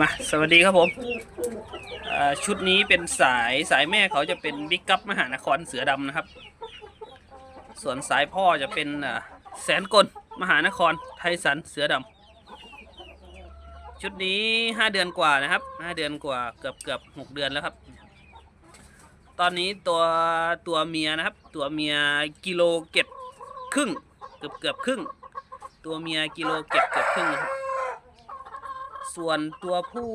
มาสวัสดีครับผมชุดนี้เป็นสายสายแม่เขาจะเป็นบิ๊กกัปมหานครเสือดำนะครับ ส่วนสายพ่อจะเป็นแสนกลมหานครไทสันเสือดำชุดนี้ห้าเดือนกว่านะครับห้าเดือนกว่าเกือบเกือบหกเดือนแล้วครับ ตอนนี้ตัวตัวเมียนะครับ ตัวเมียกิโลเก็บครึ่ง เกือบเกือบครึ่ง ตัวเมียกิโลเก็บเกือบครึ่งนะครับ ส่วนตัวผู้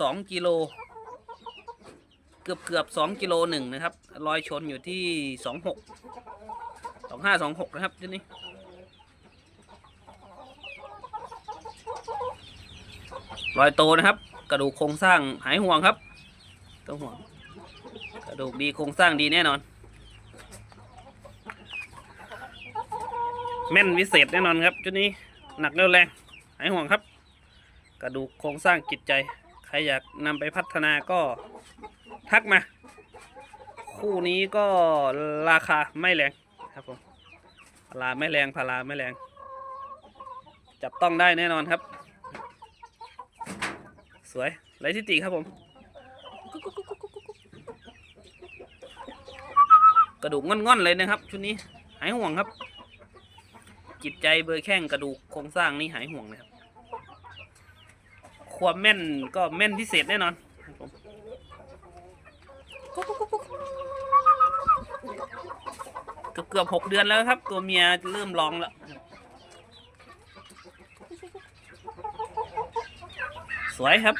สองกิโลเกือบเกือบสองกิโลหนึ่งนะครับรอยชนอยู่ที่สองหกสองห้าสองหกนะครับทีนี้รอยโตนะครับ กระดูกโครงสร้างหายห่วงครับต้องห่วงกระดูกดีโครงสร้างดีแน่นอน แม่นวิเศษแน่นอนครับชุดนี้หนักเร็วแรงหายห่วงครับ กระดูกโครงสร้างจิตใจ ใครอยากนำไปพัฒนาก็ทักมา คู่นี้ก็ราคาไม่แรงครับผมพาราไม่แรงพาราไม่แรง จับต้องได้แน่นอนครับ สวยไรทิติครับผม กระดูกง่อนๆเลยนะครับ ชุดนี้หายห่วงครับ จิตใจเบอร์แข้งกระดูกโครงสร้างนี่หายห่วงเลยครับ ความแม่นก็แม่นพิเศษแน่นอนเกือบเกือบหกเดือนแล้วครับ ตัวเมียเริ่มร้องแล้วสวยครับ